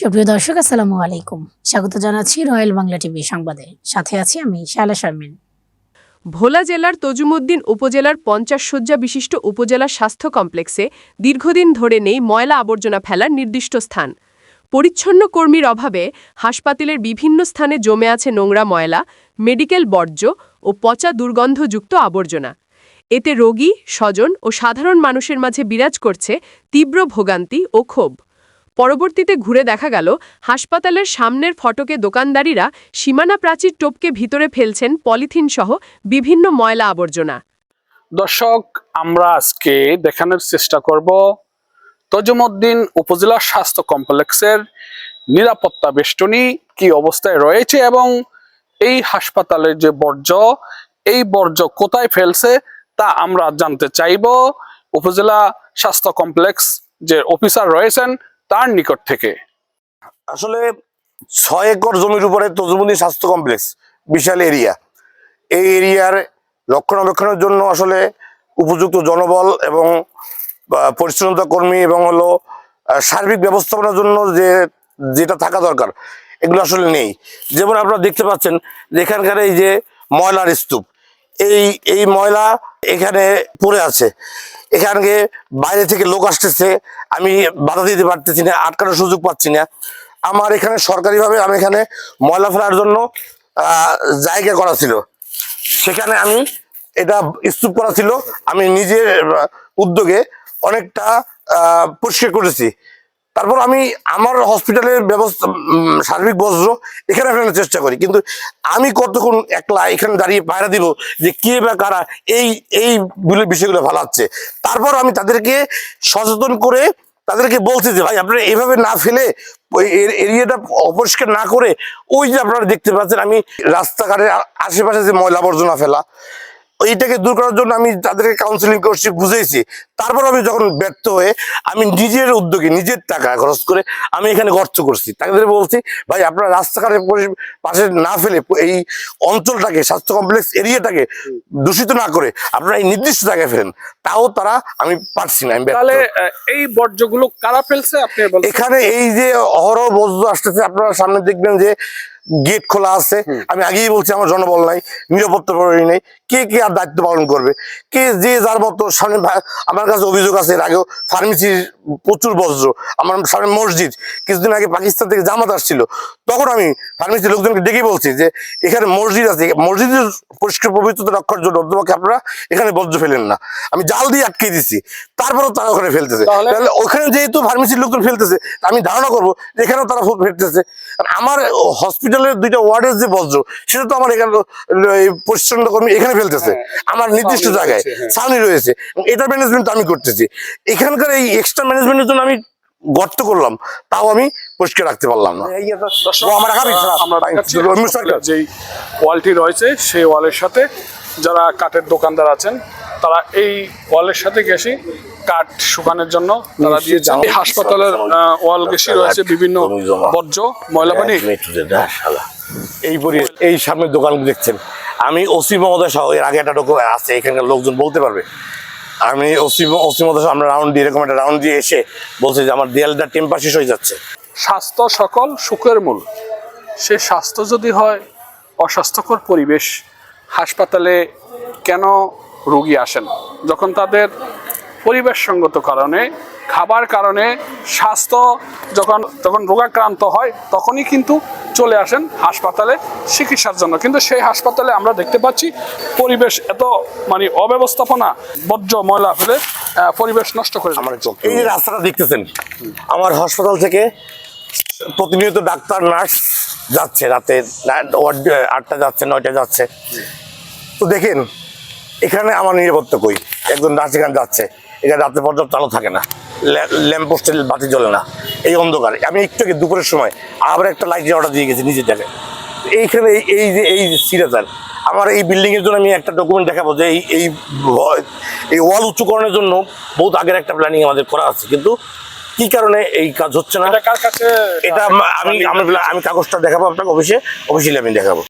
সুপ্রিয় দর্শক, আসসালামু আলাইকুম। স্বাগত জানাচ্ছি রয়্যাল বাংলা টিভি সংবাদে। সাথে আছি আমি শায়লা শারমিন। ভোলা জেলার তজুমুদ্দিন উপজেলার পঞ্চাশ শয্যা বিশিষ্ট উপজেলা স্বাস্থ্য কমপ্লেক্সে দীর্ঘদিন ধরে নেই ময়লা আবর্জনা ফেলার নির্দিষ্ট স্থান। পরিচ্ছন্ন কর্মীর অভাবে হাসপাতালের বিভিন্ন স্থানে জমে আছে নোংরা ময়লা, মেডিকেল বর্জ্য ও পচা দুর্গন্ধযুক্ত আবর্জনা। এতে রোগী, স্বজন ও সাধারণ মানুষের মাঝে বিরাজ করছে তীব্র ভোগান্তি ও ক্ষোভ। পরবর্তীতে ঘুরে দেখা গেল, হাসপাতালের সামনের ফটকে দোকানদারিরা সীমানা প্রাচীর টোপকে ভিতরে ফেলছেন পলিথিন সহ বিভিন্ন ময়লা আবর্জনা। দর্শক, আমরা আজকে দেখানোর চেষ্টা করব তজুমুদ্দিন উপজেলা স্বাস্থ্য কমপ্লেক্সের নিরাপত্তা বেষ্টনী কি অবস্থায় রয়েছে এবং এই হাসপাতালের যে বর্জ্য, এই বর্জ্য কোথায় ফেলছে তা আমরা জানতে চাইব। উপজেলা স্বাস্থ্য কমপ্লেক্স যে অফিসার রয়েছেন তার নিকট থেকে। আসলে ছয় একর জমির উপরে তজুমুদ্দিন স্বাস্থ্য কমপ্লেক্স, বিশাল এরিয়া। এই এরিয়ার রক্ষণাবেক্ষণের জন্য আসলে উপযুক্ত জনবল এবং পরিচ্ছন্নতা কর্মী এবং হলো সার্বিক ব্যবস্থাপনার জন্য যে, যেটা থাকা দরকার, এগুলো আসলে নেই। যেমন আপনারা দেখতে পাচ্ছেন যে এখানকার এই যে ময়লার স্তূপ এই এই ময়লা এখানে পড়ে আছে। এখানে বাইরে থেকে লোক আসতেছে। আমি বাধা দিতে পারতেছি না, আটকানোর সুযোগ পাচ্ছি না। আমার এখানে সরকারিভাবে আমি এখানে ময়লা ফেলার জন্য জায়গা করা ছিল। সেখানে আমি এটা স্তূপ করা ছিল। আমি নিজের উদ্যোগে অনেকটা পরিষ্কার করেছি। তারপর আমি আমার হসপিটালের ব্যবস্থা সার্বিক বজ্র এখানে ফেলানোর চেষ্টা করি। কিন্তু আমি কতক্ষণ একলা এখানে দাঁড়িয়ে পায়রা দিব যে কে বা কারা এই এই গুলো বিষয়গুলো ভালাচ্ছে তারপর আমি তাদেরকে সচেতন করে তাদেরকে বলছি যে, ভাই, আপনারা এইভাবে না ফেলে ওই এরিয়াটা অপরিষ্কার না করে ওই যে আপনারা দেখতে পাচ্ছেন, আমি রাস্তাঘাটের আশেপাশে যে ময়লা আবর্জনা ফেলা এইটাকে দূর করার জন্য আমি তাদেরকে কাউন্সিলিং করছি বুঝেছি তারপর আমি যখন ব্যর্থ হয়ে আমি নিজের উদ্যোগে নিজের টাকা খরচ করে আমি এখানে গর্ত করছি। তাদের বলছি ভাই আপনারা রাস্তাঘাটের পাশে না ফেলে এই অঞ্চলটাকে স্বাস্থ্য কমপ্লেক্স এরিয়াটাকে দূষিত না করে আপনারা এই নির্দিষ্ট জায়গায় ফেলেন। তাও তারা আমি পারছি না তাহলে এই বর্জ্যগুলো কারা ফেলছে? আপনি এখানে এই যে অহরহ বস্তু আসতেছে আপনারা সামনে দেখবেন যে গেট খোলা আছে। আমি আগেই বলছি আমার জনবল নাই নিরাপত্তা প্রহরী নেই। কে কে আর দায়িত্ব পালন করবে? কে যে যার মতো সামনে আমার কাছে অভিযোগ আছে এর আগেও ফার্মেসির প্রচুর বজ্র আমার সামনে মসজিদ কিছুদিন আগে পাকিস্তান থেকে জামাত আসছিল। তখন আমি ফার্মেসির লোকজনকে ডেকে বলছি যে এখানে মসজিদ আছে মসজিদের পরিষ্কার পবিত্রতা রক্ষার জন্য তোমাকে আপনারা এখানে বজ্র ফেলেন না। আমি জাল দিয়ে আটকে দিছি তারপরেও তারা ওখানে ফেলতেছে। তাহলে- ওখানে যেহেতু ফার্মেসির লোকজন ফেলতেছে আমি ধারণা করব এখানেও তারা ফুল ফেলতেছে আমার আমার হসপিটালের দুইটা ওয়ার্ডের যে বজ্র সেটা তো আমার এখানে পরিচ্ছন্ন কর্মী এখানে ফেলতেছে। আমার নির্দিষ্ট জায়গায়। হ্যাঁ। ছাউনি রয়েছে। এবং এটার ম্যানেজমেন্ট আমি করতেছি। এখানকার এই এক্সট্রা ম্যানেজমেন্টের জন্য আমি গর্ত করলাম। তাও আমি পরিষ্কার রাখতে পারলাম না। যেই ওয়ালটি রয়েছে সেই ওয়ালের সাথে যারা কাঠের দোকানদার আছেন তারা এই ওয়ালের সাথে গেছি কাঠ শুকানোর জন্য তারা দিয়েছেন এই হাসপাতালের ওয়াল গেছি রয়েছে বিভিন্ন। বর্জ্য ময়লা পানি। এই পরি এই সামনে দোকান দেখছেন। আমি ওসি মহোদয় সহ এর আগে একটা ডকুমেন্ট আছে এখানকার লোকজন বলতে পারবে। আমি ওসি ওসি মহোদয় আমরা রাউন্ড দিয়ে এরকম একটা রাউন্ড দিয়ে এসে বলছে যে আমার দেয়ালটা টেম্পার শেষ হয়ে যাচ্ছে। স্বাস্থ্য সকল সুখের মূল। সে স্বাস্থ্য যদি হয় অস্বাস্থ্যকর পরিবেশ হাসপাতালে কেন রোগী আসেন। যখন তাদের পরিবেশসঙ্গত কারণে, খাবার কারণে, স্বাস্থ্য যখন যখন রোগাক্রান্ত হয়, তখনই কিন্তু চলে আসেন হাসপাতালে চিকিৎসার জন্য। কিন্তু সেই হাসপাতালে আমরা দেখতে পাচ্ছি, পরিবেশ এত মানে অব্যবস্থাপনা, বর্জ্য, ময়লা ফেলে পরিবেশ নষ্ট করে আমার এই রাস্তাটা দেখতেছেন, আমার হাসপাতাল থেকে প্রতিনিয়ত ডাক্তার, নার্স যাচ্ছে, রাতে আটটা যাচ্ছে, নয়টা যাচ্ছে। তো দেখেন এখানে আমার নিরাপত্তা কই? একজন নার্স এখানে যাচ্ছে এখানে রাতে পর্যাপ্ত আলো থাকে না ল্যাম্প পোস্টের বাতি জ্বলে না এই অন্ধকারে। আমি একটু আগে দুপুরের সময় আবার একটা লাইটের অর্ডার দিয়ে গেছি নিজের জায়গায়। এইখানে এই- যে এই সিরাজার আমার এই বিল্ডিংয়ের জন্য আমি একটা ডকুমেন্ট দেখাবো যে এই এই এই ওয়াল উচ্চকরণের জন্য বহুত আগের একটা প্ল্যানিং আমাদের করা আছে কিন্তু কি কারণে এই কাজ হচ্ছে না? এটা আমি আমি আমি কাগজটা দেখাবো আপনাকে অফিসে অফিসিয়ালি আমি দেখাবো।